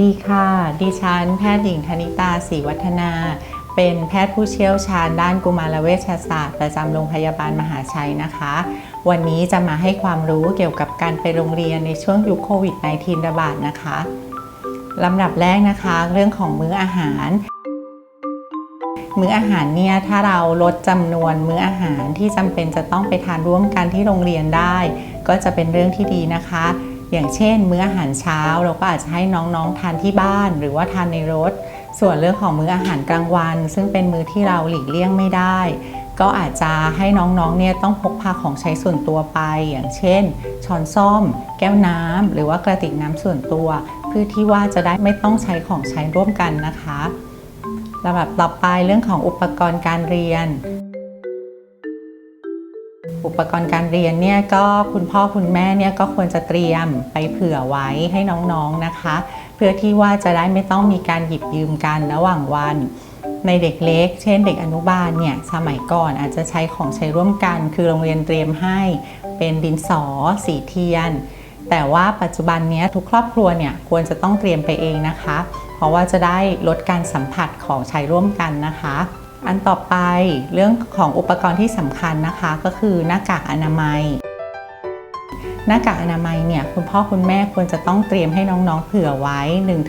ดีค่ะ ดิฉันแพทย์หญิงธนิตาศรีวัฒนา เป็นแพทย์ผู้เชี่ยวชาญด้านกุมารเวชศาสตร์ ประจำโรงพยาบาลมหาชัยนะคะ วันนี้จะมาให้ความรู้เกี่ยวกับการไปโรงเรียนในช่วงยุคโควิด -19 ระบาดนะคะลำดับแรกนะคะ เรื่องของมื้ออาหาร มื้ออาหารเนี่ยถ้าเราลดจำนวนมื้ออาหารที่จำเป็นจะต้องไปทานร่วมกันที่โรงเรียนได้ ก็จะเป็นเรื่องที่ดีนะคะ อย่างเช่น มื้ออาหารเช้าเราก็อาจจะให้น้องๆทานที่บ้าน หรือว่าทานในรถ ส่วนเรื่องของมื้ออาหารกลางวัน ซึ่งเป็นมื้อที่เราหลีกเลี่ยงไม่ได้ ก็อาจจะให้น้องๆเนี่ยต้องพกพาของใช้ส่วนตัวไป อย่างเช่น ช้อนส้อม แก้วน้ำหรือว่ากระติกน้ำส่วนตัว เพื่อที่ว่าจะได้ไม่ต้องใช้ของใช้ร่วมกันนะคะลำดับต่อไปเรื่องของอุปกรณ์การเรียน อุปกรณ์การเรียนเนี่ยก็คุณพ่อคุณแม่เนี่ยก็ควรจะเตรียมไปเผื่อไว้ให้น้องๆนะคะ เพื่อที่ว่าจะได้ไม่ต้องมีการหยิบยืมกันระหว่างวันในเด็กเล็ก เช่นเด็กอนุบาลเนี่ยสมัยก่อนอาจจะใช้ของใช้ร่วมกัน คือโรงเรียนเตรียมให้เป็นดินสอ สีเทียน แต่ว่าปัจจุบันนี้ทุกครอบครัวเนี่ยควรจะต้องเตรียมไปเองนะคะ เพราะว่าจะได้ลดการสัมผัสของใช้ร่วมกันนะคะ อันต่อไปเรื่องของอุปกรณ์ที่สำคัญนะคะก็คือหน้ากากอนามัย หน้ากากอนามัยเนี่ยคุณพ่อคุณแม่ควรจะต้องเตรียมให้น้องๆเผื่อไว้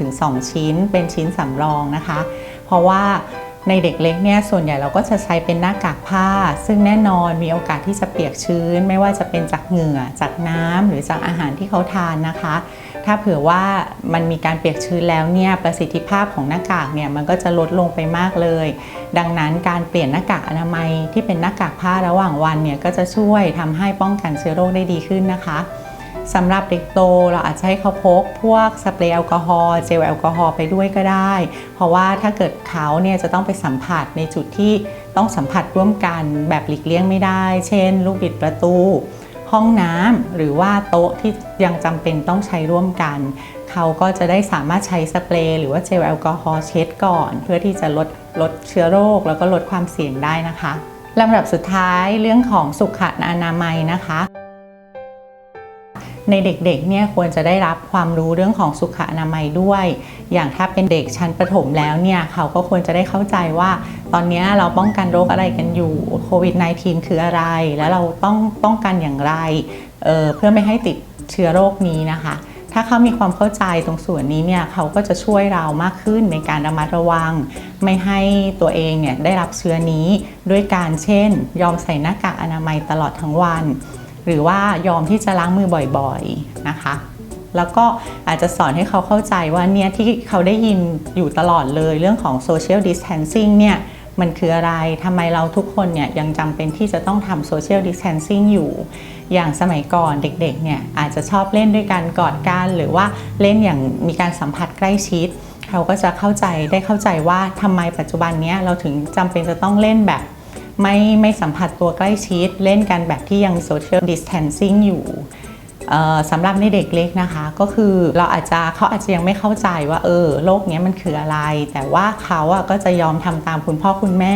1-2 ชิ้นเป็นชิ้นสำรองนะคะ เพราะว่า ในเด็กเล็กเนี่ยส่วนใหญ่เราก็จะใช้เป็นหน้ากากผ้า ซึ่งแน่นอนมีโอกาสที่จะเปียกชื้น ไม่ว่าจะเป็นจากเหงื่อจากน้ำหรือจากอาหารที่เขาทานนะคะ ถ้าเผื่อว่ามันมีการเปียกชื้นแล้วเนี่ยประสิทธิภาพของหน้ากากเนี่ยมันก็จะลดลงไปมากเลย ดังนั้นการเปลี่ยนหน้ากากอนามัยที่เป็นหน้ากากผ้าระหว่างวันเนี่ยก็จะช่วยทำให้ป้องกันเชื้อโรคได้ดีขึ้นนะคะ สำหรับเด็กโตเราอาจจะให้เขาพกพวกสเปรย์แอลกอฮอล์เจลแอลกอฮอล์ไปด้วยก็ได้ เพราะว่าถ้าเกิดเขาเนี่ยจะต้องไปสัมผัสในจุดที่ต้องสัมผัสร่วมกันแบบหลีกเลี่ยงไม่ได้ เช่น ลูกบิดประตู ห้องน้ำหรือว่าโต๊ะที่ยังจำเป็นต้องใช้ร่วมกัน เขาก็จะได้สามารถใช้สเปรย์หรือว่าเจลแอลกอฮอล์เช็ดก่อน เพื่อที่จะลดลดเชื้อโรค แล้วก็ลดความเสี่ยงได้นะคะลำดับสุดท้ายเรื่องของสุขอนามัยนะคะ ในเด็กๆเนี่ยควรจะได้รับความรู้เรื่องของสุขอนามัยด้วย อย่างถ้าเป็นเด็กชั้นประถมแล้วเนี่ยเขาก็ควรจะได้เข้าใจว่า ตอนนี้เราป้องกันโรคอะไรกันอยู่โควิด -19 คืออะไร แล้วเราต้องป้องกันอย่างไรเเพื่อไม่ให้ติดเชื้อโรคนี้นะคะ ถ้าเขามีความเข้าใจตรงส่วนนี้เนี่ยเขาก็จะช่วยเรามากขึ้นในการระมัดระวัง ไม่ให้ตัวเองเนี่ยได้รับเชื้อนี้ด้วยการเช่น ยอมใส่หน้ากากอนามัยตลอดทั้งวัน หรือว่ายอมที่จะล้างมือบ่อยๆนะคะ แล้วก็อาจจะสอนให้เขาเข้าใจว่าเนี่ยที่เขาได้ยินอยู่ตลอดเลยเรื่องของ social distancing เนี่ยมันคืออะไรทำไมเราทุกคนเนี่ยยังจำเป็นที่จะต้องทำ social distancing อยู่ อย่างสมัยก่อนเด็กๆเนี่ยอาจจะชอบเล่นด้วยกันกอดกันหรือว่าเล่นอย่างมีการสัมผัสใกล้ชิดเขาก็จะเข้าใจได้เข้าใจว่าทำไมปัจจุบันนี้เราถึงจำเป็นจะต้องเล่นแบบ ไม่ไม่สัมผัสตัวใกล้ชิด เล่นกันแบบที่ยัง social distancing อยู่สำหรับในเด็กเล็กนะคะ ก็คือเราอาจจะเขาอาจจะยังไม่เข้าใจว่าเออโรคนี้มันคืออะไร แต่ว่าเขาอะก็จะยอมทำตามคุณพ่อคุณแม่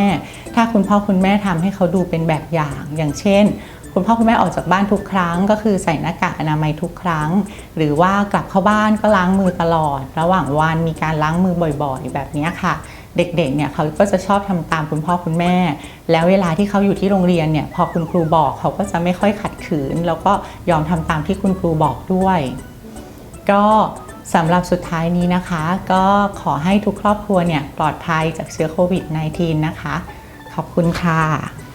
ถ้าคุณพ่อคุณแม่ทำให้เขาดูเป็นแบบอย่าง อย่างเช่น คุณพ่อคุณแม่ออกจากบ้านทุกครั้ง ก็คือใส่หน้ากากอนามัยทุกครั้ง หรือว่ากลับเข้าบ้านก็ล้างมือตลอด ระหว่างวันมีการล้างมือบ่อยๆ แบบนี้ค่ะ เด็กๆเนี่ยเขาก็จะชอบทำตามคุณพ่อคุณแม่ แล้วเวลาที่เขาอยู่ที่โรงเรียนเนี่ยพอคุณครูบอกเขาก็จะไม่ค่อยขัดขืน แล้วก็ยอมทำตามที่คุณครูบอกด้วย ก็สำหรับสุดท้ายนี้นะคะ ก็ขอให้ทุกครอบครัวเนี่ยปลอดภัยจากเชื้อโควิด -19 นะคะ ขอบคุณค่ะ